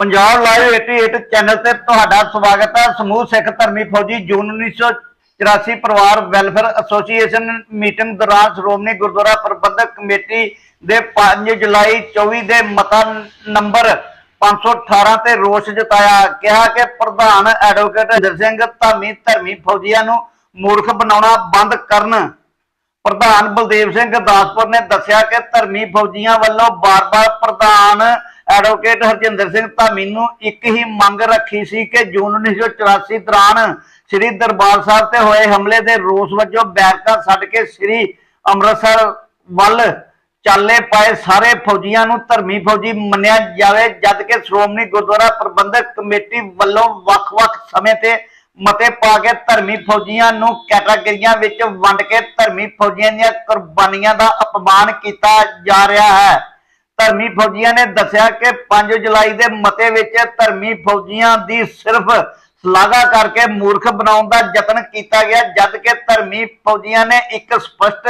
Punjab live 88 channel ਤੇ ਤੁਹਾਡਾ ਸਵਾਗਤ ਹੈ। ਸਮੂਹ ਸਿੱਖ ਧਰਮੀ ਫੌਜੀ ਜੂਨ 1984 ਪਰਿਵਾਰ ਵੈਲਫੇਅਰ ਐਸੋਸੀਏਸ਼ਨ ਮੀਟਿੰਗ ਦੌਰਾਨ ਸ਼੍ਰੋਮਣੀ ਗੁਰਦੁਆਰਾ ਪ੍ਰਬੰਧਕ ਕਮੇਟੀ ਦੇ 5 ਜੁਲਾਈ 24 ਦੇ ਮਤਾ ਨੰਬਰ 518 ਤੇ ਰੋਸ ਜਤਾਇਆ। ਕਿਹਾ ਕਿ ਪ੍ਰਧਾਨ ਐਡਵੋਕੇਟ ਹਰਿੰਦਰ ਸਿੰਘ ਧਾਮੀ ਧਰਮੀ ਫੌਜੀਆਂ ਨੂੰ ਮੂਰਖ ਬਣਾਉਣਾ ਬੰਦ ਕਰਨ। ਪ੍ਰਧਾਨ ਬਲਦੇਵ ਸਿੰਘ ਗੁਰਦਾਸਪੁਰ ਨੇ ਦੱਸਿਆ ਕਿ ਧਰਮੀ ਫੌਜੀਆਂ ਵੱਲੋਂ ਬਾਰ-ਬਾਰ ਪ੍ਰਧਾਨ ਐਡਵੋਕੇਟ ਹਰਜਿੰਦਰ ਸਿੰਘ ਧਾਮੀ ਨੂੰ ਇੱਕ ਹੀ ਮੰਗ ਰੱਖੀ ਸੀ ਕਿ ਜੂਨ 1984 ਦੌਰਾਨ ਸ੍ਰੀ ਦਰਬਾਰ ਸਾਹਿਬ ਤੇ ਹੋਏ ਹਮਲੇ ਦੇ ਰੋਸ ਵਜੋਂ ਬੈਰਕਾ ਛੱਡ ਕੇ ਸ੍ਰੀ ਅੰਮ੍ਰਿਤਸਰ ਵੱਲ ਚਾਲੇ ਪਾਏ ਸਾਰੇ ਫੌਜੀਆਂ ਨੂੰ ਧਰਮੀ ਫੌਜੀ ਮੰਨਿਆ ਜਾਵੇ, ਜਦ ਕਿ ਸ਼੍ਰੋਮਣੀ ਗੁਰਦੁਆਰਾ ਪ੍ਰਬੰਧਕ ਕਮੇਟੀ ਵੱਲੋਂ ਵੱਖ-ਵੱਖ ਸਮੇਂ ਤੇ ਮਤੇ ਪਾ ਕੇ ਧਰਮੀ ਫੌਜੀਆਂ ਨੂੰ ਕੈਟਾਗਰੀਆਂ ਵਿੱਚ ਵੰਡ ਕੇ ਧਰਮੀ ਫੌਜੀਆਂ ਦੀਆਂ ਕੁਰਬਾਨੀਆਂ ਦਾ ਅਪਮਾਨ ਕੀਤਾ ਜਾ ਰਿਹਾ ਹੈ। ਧਰਮੀ ਫੌਜੀਆਂ ਨੇ ਦੱਸਿਆ ਕਿ 5 ਜੁਲਾਈ ਦੇ ਮਤੇ ਵਿੱਚ ਧਰਮੀ ਫੌਜੀਆਂ ਦੀ ਸਿਰਫ ਸ਼ਲਾਘਾ ਕਰਕੇ ਮੂਰਖ ਬਣਾਉਣ ਦਾ ਯਤਨ ਕੀਤਾ ਗਿਆ, ਜਦ ਕਿ ਧਰਮੀ ਫੌਜੀਆਂ ਨੇ ਇੱਕ ਸਪਸ਼ਟ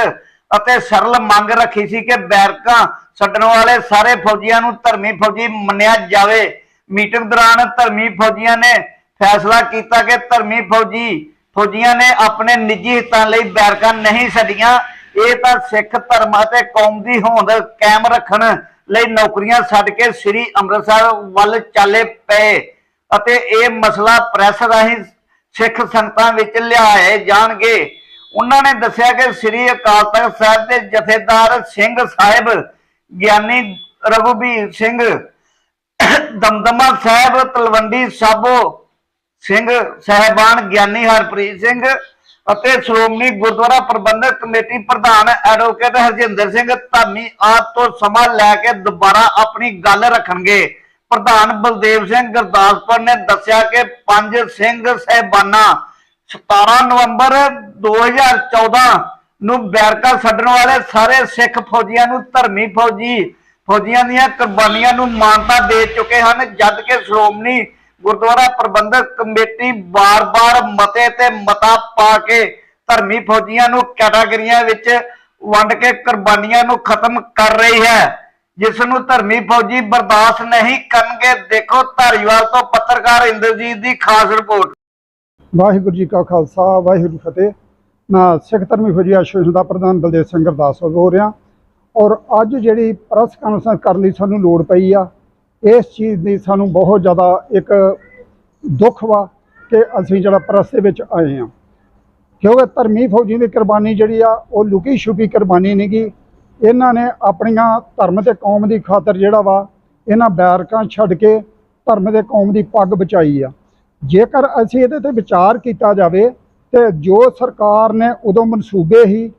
ਅਤੇ ਸਰਲ ਮੰਗ ਰੱਖੀ ਸੀ ਕਿ ਬੈਰਕਾਂ ਛੱਡਣ ਵਾਲੇ ਸਾਰੇ ਫੌਜੀਆਂ ਨੂੰ ਧਰਮੀ ਫੌਜੀ ਮੰਨਿਆ ਜਾਵੇ। ਮੀਟਿੰਗ ਦੌਰਾਨ ਧਰਮੀ ਫੌਜੀਆਂ ਨੇ ਫੈਸਲਾ ਕੀਤਾ ਕਿ ਧਰਮੀ ਫੌਜੀ ਫੌਜੀਆਂ ਨੇ ਆਪਣੇ ਨਿੱਜੀ ਹਿੱਤਾਂ ਲਈ ਬੈਰਕਾਂ ਨਹੀਂ ਛੱਡੀਆਂ। ਇਹ ਤਾਂ ਸਿੱਖ ਧਰਮ ਅਤੇ ਕੌਮ ਦੀ ਹੋਂਦ ਕਾਇਮ ਰੱਖਣ ਲਈ ਨੌਕਰੀਆਂ ਛੱਡ ਕੇ ਸ੍ਰੀ ਅੰਮ੍ਰਿਤਸਰ ਵੱਲ ਚਾਲੇ ਪਏ ਅਤੇ ਇਹ ਮਸਲਾ ਪ੍ਰੈਸ ਰਾਹੀਂ ਸਿੱਖ ਸੰਗਤਾਂ ਵਿੱਚ ਲਿਆਏ ਜਾਣਗੇ। ਉਹਨਾਂ ਨੇ ਦੱਸਿਆ ਕਿ ਸ੍ਰੀ ਅਕਾਲ ਤਖਤ ਸਾਹਿਬ ਦੇ ਜਥੇਦਾਰ ਸਿੰਘ ਸਾਹਿਬ, ਗਿਆਨੀ ਰਘੁਬੀਰ ਸਿੰਘ, ਦਮਦਮਾ ਸਾਹਿਬ, ਤਲਵੰਡੀ ਸਾਬੋ ਸਿੰਘ, ਸਹਿਬਾਨ ਗਿਆਨੀ ਹਰਪ੍ਰੀਤ ਸਿੰਘ ਅਤੇ ਸ਼੍ਰੋਮਣੀ ਗੁਰਦੁਆਰਾ ਪ੍ਰਬੰਧਕ ਕਮੇਟੀ ਪ੍ਰਧਾਨ ਐਡਵੋਕੇਟ ਹਰਜਿੰਦਰ ਸਿੰਘ ਧਾਮੀ ਆਪ ਤੋਂ ਸਮਾਂ ਲੈ ਕੇ ਦੁਬਾਰਾ ਆਪਣੀ ਗੱਲ ਰੱਖਣਗੇ। ਪ੍ਰਧਾਨ ਬਲਦੇਵ ਸਿੰਘ ਗੁਰਦਾਸਪੁਰ ਨੇ ਦੱਸਿਆ ਕਿ ਪੰਜ ਸਿੰਘ ਸਹਿਬਾਨਾਂ 17 ਨਵੰਬਰ 2014 ਨੂੰ ਬੈਰਕਾ ਛੱਡਣ ਵਾਲੇ ਸਾਰੇ ਸਿੱਖ ਫੌਜੀਆਂ ਨੂੰ ਧਰਮੀ ਫੌਜੀ, ਫੌਜੀਆਂ ਦੀਆਂ ਕੁਰਬਾਨੀਆਂ ਨੂੰ ਮਾਨਤਾ ਦੇ ਚੁੱਕੇ ਹਨ ਜਦ ਕਿ ਸ਼੍ਰੋਮਣੀ ਗੁਰਦੁਆਰਾ ਪ੍ਰਬੰਧਕ ਕਮੇਟੀ ਬਾਰ-ਬਾਰ ਮਤੇ ਤੇ ਮਤਾ ਪਾ ਕੇ ਧਰਮੀ ਫੌਜੀਆਂ ਨੂੰ ਕੈਟਾਗਰੀਆਂ ਵਿੱਚ ਵੰਡ ਕੇ ਕੁਰਬਾਨੀਆਂ ਨੂੰ ਖਤਮ ਕਰ ਰਹੀ ਹੈ। ਜਿਸ ਨੂੰ ਧਰਮੀ ਫੌਜੀ ਬਰਦਾਸ਼ਤ ਨਹੀਂ ਕਰਨਗੇ, ਦੇਖੋ ਧਾਰੀਵਾਲ ਤੋਂ ਪੱਤਰਕਾਰ ਇੰਦਰਜੀਤ ਦੀ ਖਾਸ ਰਿਪੋਰਟ। ਵਾਹਿਗੁਰੂ ਜੀ ਕਾ ਖਾਲਸਾ, ਵਾਹਿਗੁਰੂ ਫਤਿਹ। ਮੈਂ ਸਿੱਖ ਧਰਮੀ ਫੌਜੀ ਐਸੋਸੀਏਸ਼ਨ ਦਾ ਪ੍ਰਧਾਨ ਬਲਦੇਵ ਸਿੰਘ ਗੁਰਦਾਸਪੁਰ ਬੋਲ ਰਿਹਾ। ਔਰ ਅੱਜ ਜਿਹੜੀ ਪ੍ਰੈਸ ਕਾਨਫਰੰਸ ਕਰਨ ਲਈ ਸਾਨੂੰ ਲੋੜ ਪਈ ਆ ਇਸ ਚੀਜ਼ ਦੀ ਸਾਨੂੰ ਬਹੁਤ ਜ਼ਿਆਦਾ ਇੱਕ ਦੁੱਖ ਵਾ ਕਿ ਅਸੀਂ ਜਿਹੜਾ ਪ੍ਰੈਸ ਦੇ ਵਿੱਚ ਆਏ ਆ ਕਿਉਂਕਿ ਧਰਮੀ ਫੌਜੀ ਦੀ ਕੁਰਬਾਨੀ ਜਿਹੜੀ ਆ, ਉਹ ਲੁਕੀ ਛੁਪੀ ਕੁਰਬਾਨੀ ਨਹੀਂਗੀ ਇਹਨਾਂ ਨੇ ਆਪਣੀਆਂ ਧਰਮ ਤੇ ਕੌਮ ਦੀ ਖਾਤਰ ਜਿਹੜਾ ਵਾ, ਇਹਨਾਂ ਬੈਰਕਾਂ ਛੱਡ ਕੇ ਧਰਮ ਤੇ ਕੌਮ ਦੀ ਪੱਗ ਬਚਾਈ ਆ। ਜੇਕਰ ਅਸੀਂ ਇਹਦੇ ਤੇ ਵਿਚਾਰ ਕੀਤਾ ਜਾਵੇ, ਤੇ ਜੋ ਸਰਕਾਰ ਨੇ ਉਦੋਂ ਮਨਸੂਬੇ ਹੀ,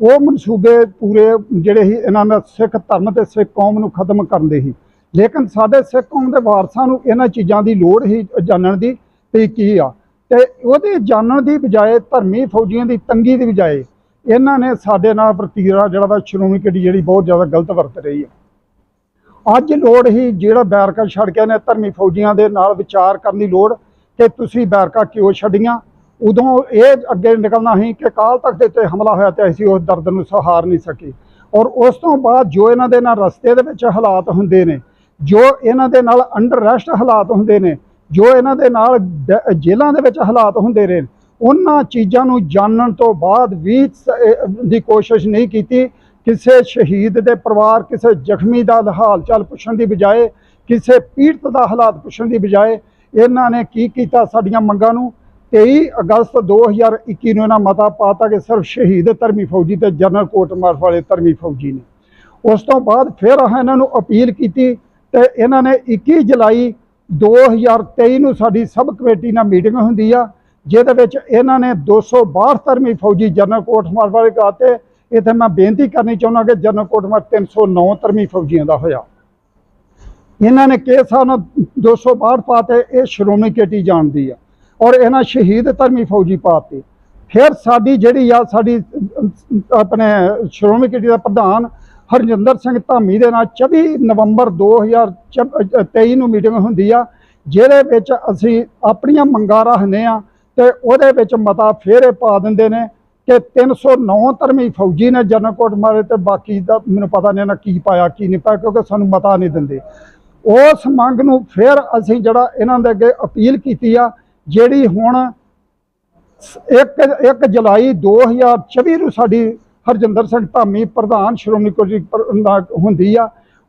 ਉਹ ਮਨਸੂਬੇ ਪੂਰੇ ਜਿਹੜੇ ਹੀ ਇਹਨਾਂ ਨੇ ਸਿੱਖ ਧਰਮ ਤੇ ਸਿੱਖ ਕੌਮ ਨੂੰ ਖਤਮ ਕਰਨ ਦੇ ਹੀ। ਲੇਕਿਨ ਸਾਡੇ ਸਿੱਖ ਕੌਮ ਦੇ ਵਾਰਸਾਂ ਨੂੰ ਇਹਨਾਂ ਚੀਜ਼ਾਂ ਦੀ ਲੋੜ ਹੀ ਜਾਣਨ ਦੀ ਵੀ ਕੀ ਆ। ਤੇ ਉਹਦੇ ਜਾਣਨ ਦੀ ਬਜਾਏ ਧਰਮੀ ਫੌਜੀਆਂ ਦੀ ਤੰਗੀ ਦੀ ਬਜਾਏ ਇਹਨਾਂ ਨੇ ਸਾਡੇ ਨਾਲ ਪ੍ਰਤੀਰਾ ਜਿਹੜਾ ਵਾ ਸ਼੍ਰੋਮਣੀ ਕਮੇਟੀ ਜਿਹੜੀ ਬਹੁਤ ਜ਼ਿਆਦਾ ਗਲਤ ਵਰਤ ਰਹੀ ਹੈ ਅੱਜ ਲੋੜ ਹੀ ਜਿਹੜਾ ਬੈਰਕਾ ਛੱਡ ਕੇ ਨੇ ਧਰਮੀ ਫੌਜੀਆਂ ਦੇ ਨਾਲ ਵਿਚਾਰ ਕਰਨ ਦੀ ਲੋੜ ਕਿ ਤੁਸੀਂ ਬੈਰਕਾ ਕਿਉਂ ਛੱਡੀਆਂ? ਉਦੋਂ ਇਹ ਅੱਗੇ ਨਿਕਲਣਾ ਸੀ ਕਿ ਕਾਲ ਤੱਕ ਦੇ ਉੱਤੇ ਹਮਲਾ ਹੋਇਆ ਤੇ ਅਸੀਂ ਉਸ ਦਰਦ ਨੂੰ ਸਹਾਰ ਨਹੀਂ ਸਕੇ। ਔਰ ਉਸ ਤੋਂ ਬਾਅਦ ਜੋ ਇਹਨਾਂ ਦੇ ਨਾਲ ਰਸਤੇ ਦੇ ਵਿੱਚ ਹਾਲਾਤ ਹੁੰਦੇ ਨੇ ਜੋ ਇਹਨਾਂ ਦੇ ਨਾਲ ਅੰਡਰ ਰੈਸਟ ਹਾਲਾਤ ਹੁੰਦੇ ਨੇ, ਜੋ ਇਹਨਾਂ ਦੇ ਨਾਲ ਜੇਲ੍ਹਾਂ ਦੇ ਵਿੱਚ ਹਾਲਾਤ ਹੁੰਦੇ ਰਹੇ ਉਹਨਾਂ ਚੀਜ਼ਾਂ ਨੂੰ ਜਾਣਨ ਤੋਂ ਬਾਅਦ ਵੀ ਦੀ ਕੋਸ਼ਿਸ਼ ਨਹੀਂ ਕੀਤੀ। ਕਿਸੇ ਸ਼ਹੀਦ ਦੇ ਪਰਿਵਾਰ, ਕਿਸੇ ਜ਼ਖਮੀ ਦਾ ਹਾਲ ਚਾਲ ਪੁੱਛਣ ਦੀ ਬਜਾਏ, ਕਿਸੇ ਪੀੜਤ ਦਾ ਹਾਲਾਤ ਪੁੱਛਣ ਦੀ ਬਜਾਏ ਇਹਨਾਂ ਨੇ ਕੀ ਕੀਤਾ ਸਾਡੀਆਂ ਮੰਗਾਂ ਨੂੰ? 23 ਅਗਸਤ 2021 ਨੂੰ ਇਹਨਾਂ ਮਤਾ ਪਾਤਾ ਕਿ ਸਿਰਫ ਸ਼ਹੀਦ ਧਰਮੀ ਫੌਜੀ ਤੇ ਜਨਰਲ ਕੋਟ ਮਾਰਫ ਵਾਲੇ ਧਰਮੀ ਫੌਜੀ ਨੇ। ਉਸ ਤੋਂ ਬਾਅਦ ਫਿਰ ਆਹ ਇਹਨਾਂ ਨੂੰ ਅਪੀਲ ਕੀਤੀ ਤੇ ਇਹਨਾਂ ਨੇ 21 ਜੁਲਾਈ 2023 ਨੂੰ ਸਾਡੀ ਸਬ ਕਮੇਟੀ ਨਾਲ ਮੀਟਿੰਗ ਹੁੰਦੀ ਆ, ਜਿਹਦੇ ਵਿੱਚ ਇਹਨਾਂ ਨੇ 262 ਧਰਮੀ ਫੌਜੀ ਜਨਰਲ ਕੋਟ ਮਾਰਫ ਵਾਲੇ ਕਹਾਤੇ ਇੱਥੇ ਮੈਂ ਬੇਨਤੀ ਕਰਨੀ ਚਾਹੁੰਦਾ ਕਿ ਜਨਰਲ ਕੋਟ ਮਾਰ 309 ਧਰਮੀ ਫੌਜੀਆਂ ਦਾ ਹੋਇਆ। ਇਹਨਾਂ ਨੇ ਕੇਸ ਹਨ 262 ਪਾਤੇ ਇਹ ਸ਼੍ਰੋਮਣੀ ਕਮੇਟੀ ਜਾਣਦੀ ਆ ਔਰ ਇਹਨਾਂ ਸ਼ਹੀਦ ਧਰਮੀ ਫੌਜੀ ਪਾਤੇ ਫਿਰ ਸਾਡੀ ਜਿਹੜੀ ਆ, ਸਾਡੀ ਆਪਣੇ ਸ਼੍ਰੋਮਣੀ ਕਮੇਟੀ ਦਾ ਪ੍ਰਧਾਨ ਹਰਜਿੰਦਰ ਸਿੰਘ ਧਾਮੀ ਦੇ ਨਾਲ 24 ਨਵੰਬਰ 2023 ਨੂੰ ਮੀਟਿੰਗ ਹੁੰਦੀ ਆ, ਜਿਹਦੇ ਵਿੱਚ ਅਸੀਂ ਆਪਣੀਆਂ ਮੰਗਾਂ ਰੱਖਦੇ ਆ ਤੇ ਉਹਦੇ ਵਿੱਚ ਮਤਾ ਫੇਰੇ ਪਾ ਦਿੰਦੇ ਨੇ ਕਿ 309 ਧਰਮੀ ਫੌਜੀ ਨੇ ਜਨਕੋਟ ਮਾਰੇ ਤੇ ਬਾਕੀ ਦਾ ਮੈਨੂੰ ਪਤਾ ਨਹੀਂ ਨਾ ਕੀ ਪਾਇਆ, ਕੀ ਨਹੀਂ ਪਾਇਆ, ਕਿਉਂਕਿ ਸਾਨੂੰ ਮਤਾ ਨਹੀਂ ਦਿੰਦੇ। ਉਸ ਮੰਗ ਨੂੰ ਫਿਰ ਅਸੀਂ ਜਿਹੜਾ ਇਹਨਾਂ ਦੇ ਅੱਗੇ ਅਪੀਲ ਕੀਤੀ ਆ, ਜਿਹੜੀ ਹੁਣ ਇੱਕ ਇੱਕ ਜੁਲਾਈ 2024 ਨੂੰ ਸਾਡੀ ਹਰਜਿੰਦਰ ਸਿੰਘ ਧਾਮੀ ਪ੍ਰਧਾਨ ਸ਼੍ਰੋਮਣੀ ਕਮੇਟੀ ਹੁੰਦੀ ਆ,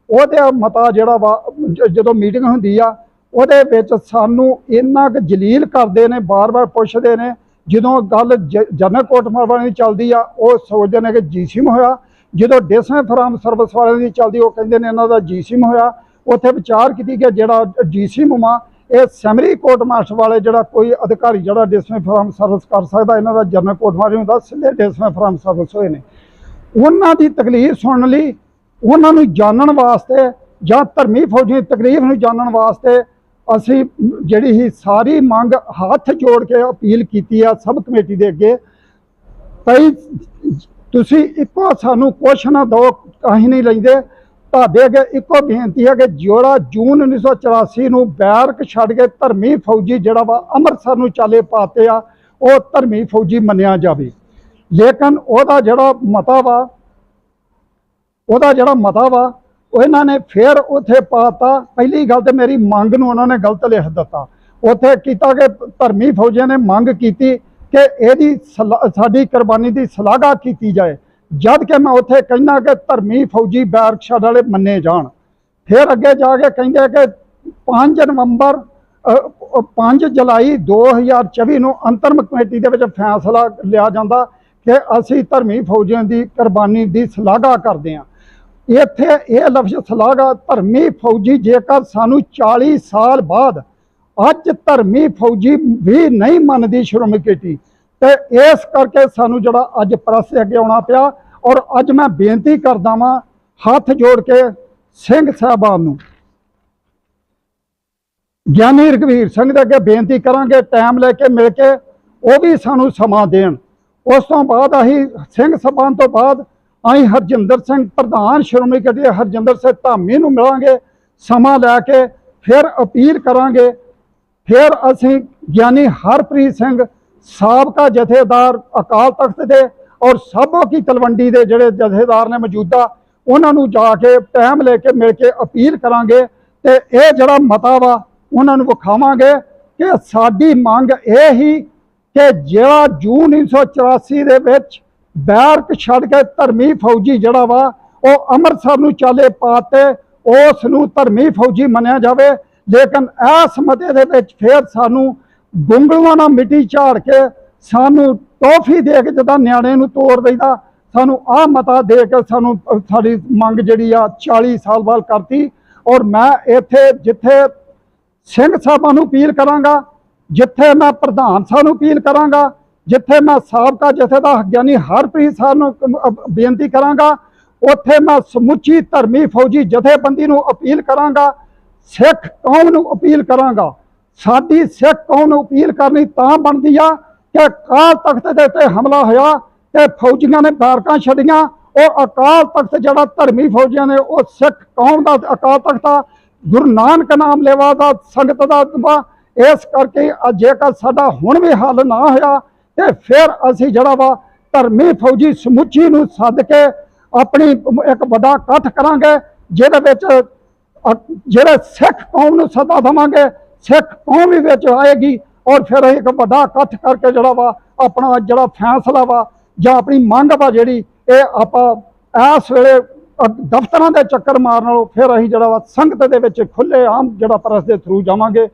ਉਹਦੇ ਮਤਾ ਜਿਹੜਾ ਵਾ ਜਦੋਂ ਮੀਟਿੰਗ ਹੁੰਦੀ ਆ, ਉਹਦੇ ਵਿੱਚ ਸਾਨੂੰ ਇੰਨਾ ਕੁ ਜਲੀਲ ਕਰਦੇ ਨੇ ਬਾਰ-ਬਾਰ ਪੁੱਛਦੇ ਨੇ, ਜਦੋਂ ਗੱਲ ਜ- ਜਨਰਲ ਕੋਰਟ ਵਾਲਿਆਂ ਦੀ ਚੱਲਦੀ ਆ, ਉਹ ਸੋਚਦੇ ਨੇ ਕਿ ਜੀਸੀਮ ਹੋਇਆ, ਜਦੋਂ ਡਿਸਮੇ ਫਰਾਮ ਸਰਵਿਸ ਵਾਲਿਆਂ ਦੀ ਚੱਲਦੀ, ਉਹ ਕਹਿੰਦੇ ਨੇ ਇਹਨਾਂ ਦਾ ਜੀਸੀਮ ਹੋਇਆ, ਉੱਥੇ ਵਿਚਾਰ ਕੀਤੀ ਕਿ ਜਿਹੜਾ ਜੀਸੀਮ ਆ ਇਹ ਸੈਮਰੀ ਕੋਰਟ ਮਾਸਟਰ ਵਾਲੇ ਜਿਹੜਾ ਕੋਈ ਅਧਿਕਾਰੀ ਜਿਹੜਾ ਡਿਸਮੇ ਫਰਾਮ ਸਰਵਿਸ ਕਰ ਸਕਦਾ, ਇਹਨਾਂ ਦਾ ਜਨਰਲ ਕੋਰਟ ਮਾਸਟਰ ਹੁੰਦਾ, ਸਿੱਧੇ ਡਿਸਮੇ ਫਰਾਮ ਸਰਵਿਸ ਹੋਏ ਨੇ। ਉਹਨਾਂ ਦੀ ਤਕਲੀਫ ਸੁਣਨ ਲਈ, ਉਹਨਾਂ ਨੂੰ ਜਾਣਨ ਵਾਸਤੇ ਜਾਂ ਧਰਮੀ ਫੌਜੀ ਦੀ ਤਕਲੀਫ ਨੂੰ ਜਾਣਨ ਵਾਸਤੇ ਅਸੀਂ ਜਿਹੜੀ ਹੀ ਸਾਰੀ ਮੰਗ ਹੱਥ ਜੋੜ ਕੇ ਅਪੀਲ ਕੀਤੀ ਆ ਸਭ ਕਮੇਟੀ ਦੇ ਅੱਗੇ। ਭਈ ਤੁਸੀਂ ਇੱਕੋ ਸਾਨੂੰ ਕੁਛ ਨਾ ਦੋ ਕਾਹੀਂ ਨਹੀਂ ਲੈਂਦੇ। ਤੁਹਾਡੇ ਅੱਗੇ ਇੱਕੋ ਬੇਨਤੀ ਹੈ ਕਿ ਜਿਹੜਾ ਜੂਨ 1984 ਨੂੰ ਬੈਰਕ ਛੱਡ ਕੇ ਧਰਮੀ ਫੌਜੀ ਜਿਹੜਾ ਵਾ ਅੰਮ੍ਰਿਤਸਰ ਨੂੰ ਚਾਲੇ ਪਾਤੇ ਆ, ਉਹ ਧਰਮੀ ਫੌਜੀ ਮੰਨਿਆ ਜਾਵੇ। ਲੇਕਿਨ ਉਹਦਾ ਜਿਹੜਾ ਮਤਾ ਵਾ, ਉਹਦਾ ਜਿਹੜਾ ਮਤਾ ਵਾ, ਉਹ ਇਹਨਾਂ ਨੇ ਫੇਰ ਉੱਥੇ ਪਾਤਾ। ਪਹਿਲੀ ਗੱਲ ਤੇ ਮੇਰੀ ਮੰਗ ਨੂੰ ਉਹਨਾਂ ਨੇ ਗਲਤ ਲਿਖ ਦਿੱਤਾ। ਉੱਥੇ ਕੀਤਾ ਕਿ ਧਰਮੀ ਫੌਜੀਆਂ ਨੇ ਮੰਗ ਕੀਤੀ ਕਿ ਇਹਦੀ ਸਲਾ- ਸਾਡੀ ਕੁਰਬਾਨੀ ਦੀ ਸ਼ਲਾਘਾ ਕੀਤੀ ਜਾਏ। ਜਦ ਕਿ ਮੈਂ ਉੱਥੇ ਕਹਿੰਦਾ ਕਿ ਧਰਮੀ ਫੌਜੀ ਬੈਰਕਸ਼ਾਹ ਵਾਲੇ ਮੰਨੇ ਜਾਣ। ਫਿਰ ਅੱਗੇ ਜਾ ਕੇ ਕਹਿੰਦੇ ਕਿ 5 ਨਵੰਬਰ ਅ, ਅ, 5 ਜੁਲਾਈ 2024 ਨੂੰ ਅੰਤਰਮ ਕਮੇਟੀ ਦੇ ਵਿੱਚ ਫੈਸਲਾ ਲਿਆ ਜਾਂਦਾ ਕਿ ਅਸੀਂ ਧਰਮੀ ਫੌਜੀਆਂ ਦੀ ਕੁਰਬਾਨੀ ਦੀ ਸ਼ਲਾਘਾ ਕਰਦੇ ਹਾਂ। ਇੱਥੇ ਇਹ ਲਫ਼ਜ਼ ਸ਼ਲਾਘਾ ਧਰਮੀ ਫੌਜੀ ਜੇਕਰ ਸਾਨੂੰ 40 ਸਾਲ ਬਾਅਦ ਅੱਜ ਧਰਮੀ ਫੌਜੀ ਵੀ ਨਹੀਂ ਮੰਨਦੀ ਸ਼੍ਰੋਮਣੀ ਕਮੇਟੀ ਤੇ ਇਸ ਕਰਕੇ ਸਾਨੂੰ ਜਿਹੜਾ ਅੱਜ ਪ੍ਰੈਸ ਅੱਗੇ ਆਉਣਾ ਪਿਆ ਔਰ ਅੱਜ ਮੈਂ ਬੇਨਤੀ ਕਰਦਾ ਵਾਂ ਹੱਥ ਜੋੜ ਕੇ ਸਿੰਘ ਸਾਹਿਬਾਨ ਨੂੰ। ਗਿਆਨੀ ਰਘਵੀਰ ਸਿੰਘ ਦੇ ਅੱਗੇ ਬੇਨਤੀ ਕਰਾਂਗੇ ਟਾਈਮ ਲੈ ਕੇ ਮਿਲ ਕੇ ਉਹ ਵੀ ਸਾਨੂੰ ਸਮਾਂ ਦੇਣ। ਉਸ ਤੋਂ ਬਾਅਦ ਅਸੀਂ ਸਿੰਘ ਸਭਾਨ ਤੋਂ ਬਾਅਦ ਅਸੀਂ ਹਰਜਿੰਦਰ ਸਿੰਘ ਪ੍ਰਧਾਨ ਸ਼੍ਰੋਮਣੀ ਕਮੇਟੀ ਹਰਜਿੰਦਰ ਸਿੰਘ ਧਾਮੀ ਨੂੰ ਮਿਲਾਂਗੇ, ਸਮਾਂ ਲੈ ਕੇ ਫਿਰ ਅਪੀਲ ਕਰਾਂਗੇ। ਫਿਰ ਅਸੀਂ ਗਿਆਨੀ ਹਰਪ੍ਰੀਤ ਸਿੰਘ ਸਾਬਕਾ ਜਥੇਦਾਰ ਅਕਾਲ ਤਖਤ ਦੇ ਔਰ ਸਾਬੋ ਕੀ ਤਲਵੰਡੀ ਦੇ ਜਿਹੜੇ ਜਥੇਦਾਰ ਨੇ ਮੌਜੂਦਾ, ਉਹਨਾਂ ਨੂੰ ਜਾ ਕੇ ਟਾਈਮ ਲੈ ਕੇ ਮਿਲ ਕੇ ਅਪੀਲ ਕਰਾਂਗੇ ਤੇ ਇਹ ਜਿਹੜਾ ਮਤਾ ਵਾ, ਉਹਨਾਂ ਨੂੰ ਵਿਖਾਵਾਂਗੇ ਕਿ ਸਾਡੀ ਮੰਗ ਇਹ ਹੀ ਕਿ ਜਿਹੜਾ ਜੂਨ 1984 ਦੇ ਵਿੱਚ ਬੈਰਕ ਛੱਡ ਕੇ ਧਰਮੀ ਫੌਜੀ ਜਿਹੜਾ ਵਾ, ਉਹ ਅੰਮ੍ਰਿਤਸਰ ਨੂੰ ਚਾਲੇ ਪਾਤੇ ਉਸ ਨੂੰ ਧਰਮੀ ਫੌਜੀ ਮੰਨਿਆ ਜਾਵੇ। ਲੇਕਿਨ ਇਸ ਮਤੇ ਦੇ ਵਿੱਚ ਫਿਰ ਸਾਨੂੰ ਗੁੰਗਲੂਆਂ ਨਾਲ ਮਿੱਟੀ ਝਾੜ ਕੇ ਸਾਨੂੰ ਟੋਫੀ ਦੇ ਕੇ ਜਦੋਂ ਨਿਆਣੇ ਨੂੰ ਤੋੜ ਦਈਦਾ, ਸਾਨੂੰ ਆਹ ਮਤਾ ਦੇ ਕੇ ਸਾਨੂੰ ਸਾਡੀ ਮੰਗ ਜਿਹੜੀ ਆ 40 ਸਾਲ ਬਾਅਦ ਕਰਤੀ ਔਰ ਮੈਂ ਇੱਥੇ ਜਿੱਥੇ ਸਿੰਘ ਸਾਹਿਬਾਂ ਨੂੰ ਅਪੀਲ ਕਰਾਂਗਾ, ਜਿੱਥੇ ਮੈਂ ਪ੍ਰਧਾਨ ਸਾਹਿਬ ਨੂੰ ਅਪੀਲ ਕਰਾਂਗਾ, ਜਿੱਥੇ ਮੈਂ ਸਾਬਕਾ ਜਥੇਦਾਰ ਗਿਆਨੀ ਹਰਪ੍ਰੀਤ ਸਾਹਿਬ ਨੂੰ ਬੇਨਤੀ ਕਰਾਂਗਾ, ਉੱਥੇ ਮੈਂ ਸਮੁੱਚੀ ਧਰਮੀ ਫੌਜੀ ਜਥੇਬੰਦੀ ਨੂੰ ਅਪੀਲ ਕਰਾਂਗਾ, ਸਿੱਖ ਕੌਮ ਨੂੰ ਅਪੀਲ ਕਰਾਂਗਾ। ਸਾਡੀ ਸਿੱਖ ਕੌਮ ਨੂੰ ਅਪੀਲ ਕਰਨੀ ਤਾਂ ਬਣਦੀ ਆ ਕਿ ਅਕਾਲ ਤਖਤ ਦੇ ਉੱਤੇ ਹਮਲਾ ਹੋਇਆ, ਤੇ ਫੌਜੀਆਂ ਨੇ ਬਾਰਕਾਂ ਛੱਡੀਆਂ। ਉਹ ਅਕਾਲ ਤਖਤ ਜਿਹੜਾ ਧਰਮੀ ਫੌਜੀਆਂ ਨੇ, ਉਹ ਸਿੱਖ ਕੌਮ ਦਾ ਅਕਾਲ ਤਖਤ ਆ। ਗੁਰੂ ਨਾਨਕ ਨਾਮ ਲੈਵਾ ਦਾ, ਸੰਗਤ ਦਾ ਵਾ ਇਸ ਕਰਕੇ ਜੇਕਰ ਸਾਡਾ ਹੁਣ ਵੀ ਹੱਲ ਨਾ ਹੋਇਆ, ਤੇ ਫਿਰ ਅਸੀਂ ਜਿਹੜਾ ਵਾ ਧਰਮੀ ਫੌਜੀ ਸਮੁੱਚੀ ਨੂੰ ਸੱਦ ਕੇ ਆਪਣੀ ਇੱਕ ਵੱਡਾ ਇਕੱਠ ਕਰਾਂਗੇ, ਜਿਹਦੇ ਵਿੱਚ ਜਿਹੜੇ ਸਿੱਖ ਕੌਮ ਨੂੰ ਸਦਾ ਦੇਵਾਂਗੇ। ਸਿੱਖ ਕੌਮ ਵੀ ਵਿੱਚ ਆਏਗੀ ਔਰ ਫਿਰ ਅਸੀਂ ਇੱਕ ਵੱਡਾ ਇਕੱਠ ਕਰਕੇ ਜਿਹੜਾ ਵਾ, ਆਪਣਾ ਜਿਹੜਾ ਫੈਸਲਾ ਵਾ ਜਾਂ ਆਪਣੀ ਮੰਗ ਵਾ ਜਿਹੜੀ, ਇਹ ਆਪਾਂ ਇਸ ਵੇਲੇ ਦਫ਼ਤਰਾਂ ਦੇ ਚੱਕਰ ਮਾਰਨ ਨਾਲੋਂ ਫਿਰ ਅਸੀਂ ਜਿਹੜਾ ਵਾ ਸੰਗਤ ਦੇ ਵਿੱਚ ਖੁੱਲੇ ਆਮ ਜਿਹੜਾ ਪ੍ਰੈਸ ਦੇ ਥਰੂ ਜਾਵਾਂਗੇ।